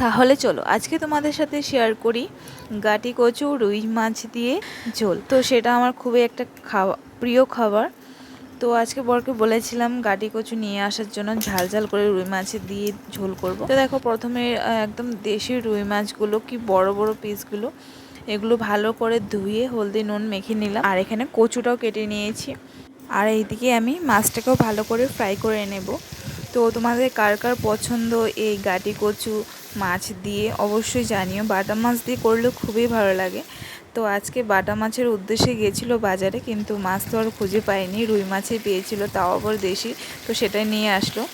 তাহলে চলো, আজকে তোমাদের সাথে শেয়ার করি গাটি কচু, রুই মাছ দিয়ে ঝোল। তো সেটা আমার খুবই একটা খাওয়া, প্রিয় খাবার। তো আজকে বরকে বলেছিলাম গাটি কচু নিয়ে আসার জন্য ঝাল ঝাল করে রুই মাছ দিয়ে ঝোল করব। তো দেখো, প্রথমে একদম দেশি রুই মাছগুলো, কি বড় বড় পিসগুলো এগুলো ভালো করে ধুয়ে হলদি নুন মেখে নিলাম। আর এখানে কচুটাও কেটে নিয়েছি। আর এইদিকে আমি মাছটাকেও ভালো করে ফ্রাই করে নেব। তো তোমাদের কার কার পছন্দ এই গাটি কচু মাছ দিয়ে অবশ্যই জানিও। বাটা মাছ দিয়ে করলেও খুবই ভালো লাগে। তো আজকে বাটা মাছের উদ্দেশ্যে গিয়েছিল বাজারে, কিন্তু মাছ তো আর খুঁজে পাইনি। রুই মাছই পেয়েছিল, তাও আবার দেশি, তো সেটাই নিয়ে আসলো।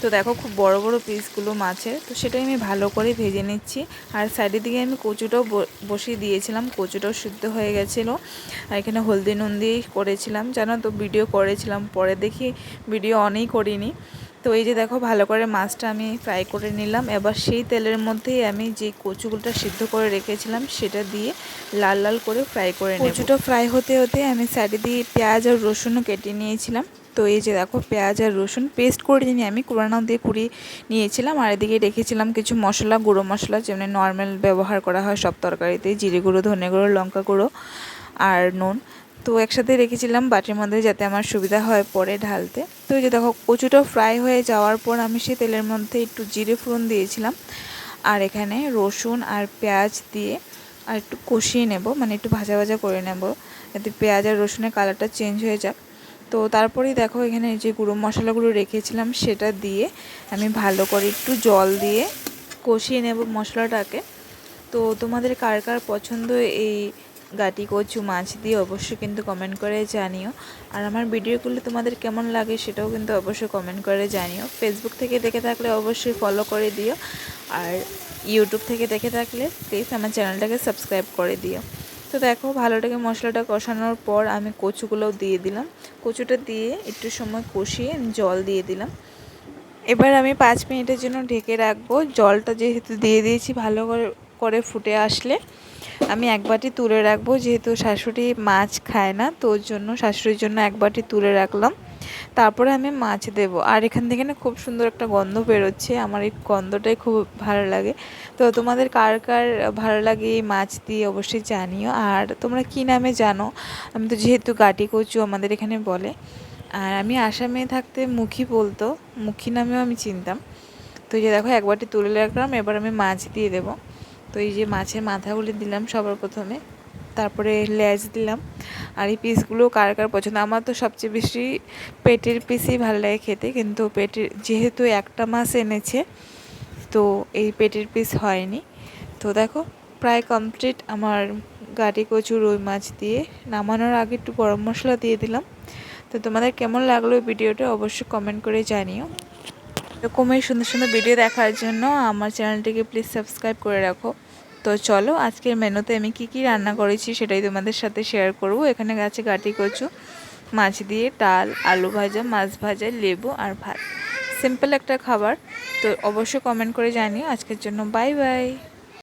তো দেখো খুব বড় বড় পিসগুলো মাছের, তো সেটাই আমি ভালো করে ভেজে নিচ্ছি। আর সাইডের দিকে আমি কচুটাও বসিয়ে দিয়েছিলাম, কচুটাও সিদ্ধ হয়ে গেছিল। আর এখানে হলদি নুন দিয়েই করেছিলাম। জানো তো ভিডিও করেছিলাম, পরে দেখি ভিডিও অনেই করিনি। তো এই যে দেখো, ভালো করে মাছটা আমি ফ্রাই করে নিলাম। এবার সেই তেলের মধ্যেই আমি যে কচুগুলোটা সিদ্ধ করে রেখেছিলাম, সেটা দিয়ে লাল লাল করে ফ্রাই করে নেব। কচুটা ফ্রাই হতে হতে আমি সাইডে দিয়ে পেঁয়াজ আর রসুনও কেটে নিয়েছিলাম। তো এই যে দেখো, পেঁয়াজ আর রসুন পেস্ট করে নিয়ে আমি কুড়ানো দিয়ে কুড়িয়ে নিয়েছিলাম। আর এদিকে রেখেছিলাম কিছু মশলা, গুঁড়ো মশলা, যেমনি নর্মাল ব্যবহার করা হয় সব তরকারিতে, জিরে গুঁড়ো, ধনে গুঁড়ো, লঙ্কা গুঁড়ো আর নুন। তো একসাথে রেখেছিলাম বাটির মধ্যে যাতে আমার সুবিধা হয় পরে ঢালতে। তো যে দেখো, কচুটা ফ্রাই হয়ে যাওয়ার পর আমি সেই তেলের মধ্যে একটু জিরে ফোড়ন দিয়েছিলাম। আর এখানে রসুন আর পেঁয়াজ দিয়ে আর একটু কষিয়ে নেব মানে একটু ভাজা ভাজা করে নেব। যাতে পেঁয়াজ আর রসুনের কালারটা চেঞ্জ হয়ে যাক। তো তারপরেই দেখো, এখানে যে গুঁড়ো মশলাগুলো রেখেছিলাম সেটা দিয়ে আমি ভালো করে একটু জল দিয়ে কষিয়ে নেব মশলাটাকে। তো তোমাদের কার কার পছন্দ এই গাটি, কচু, মাছ দিয়ে অবশ্যই কিন্তু কমেন্ট করে জানিও। আর আমার ভিডিওগুলো তোমাদের কেমন লাগে সেটাও কিন্তু অবশ্যই কমেন্ট করে জানিও। ফেসবুক থেকে দেখে থাকলে অবশ্যই ফলো করে দিও। আর ইউটিউব থেকে দেখে থাকলে প্লিজ আমার চ্যানেলটাকে সাবস্ক্রাইব করে দিও। তো দেখো, ভালোটাকে মশলাটা কষানোর পর আমি কচুগুলোও দিয়ে দিলাম। কচুটা দিয়ে একটু সময় কষিয়ে জল দিয়ে দিলাম। এবার আমি পাঁচ মিনিটের জন্য ঢেকে রাখব। জলটা যেহেতু দিয়ে দিয়েছি, ভালো করে করে ফুটে আসলে আমি এক বাটি তুলে রাখব, যেহেতু শাশুড়ি মাছ খায় না, তো ওর জন্য, শাশুড়ির জন্য এক বাটি তুলে রাখলাম। তারপরে আমি মাছ দেব। আর এখান থেকে না খুব সুন্দর একটা গন্ধ বেরোচ্ছে, আমার এই গন্ধটাই খুব ভালো লাগে। তো তোমাদের কার কার ভালো লাগে এই মাছ দিয়ে অবশ্যই জানিও। আর তোমরা কি নামে জানো? আমি তো যেহেতু গাটি কচু আমাদের এখানে বলে। আর আমি আসামে থাকতে মুখী বলতো, মুখী নামেও আমি চিনতাম। তো যে দেখো একবারটি তুলে রাখলাম, এবার আমি মাছ দিয়ে দেবো। তো এই যে মাছের মাথাগুলি দিলাম সবার প্রথমে, তারপরে লেজ দিলাম। আর এই পিসগুলো কার কার পছন্দ? আমার তো সবচেয়ে বেশি পেটের পিসই ভালো লাগে খেতে, কিন্তু পেটের যেহেতু একটা মাছ এনেছে, তো এই পেটের পিস হয়নি। তো দেখো, প্রায় কমপ্লিট আমার গাটি কচু রুই মাছ দিয়ে নামানোর আগে একটু গরম মশলা দিয়ে দিলাম। তো তোমাদের কেমন লাগল ভিডিওটা অবশ্যই কমেন্ট করে জানিও। এরকমই সুন্দর সুন্দর ভিডিও দেখার জন্য আমার চ্যানেলটিকে প্লিজ সাবস্ক্রাইব করে রাখো। তো চলো, আজকের মেনুতে আমি কি কি রান্না করেছি সেটাই তোমাদের সাথে শেয়ার করব। এখানে গাছে গাটি কচু, মাছ দিয়ে ডাল, আলু ভাজা, মাছ ভাজা, লেবু আর ভাত। সিম্পল একটা খাবার। তো অবশ্যই কমেন্ট করে জানিও। আজকের জন্য বাই বাই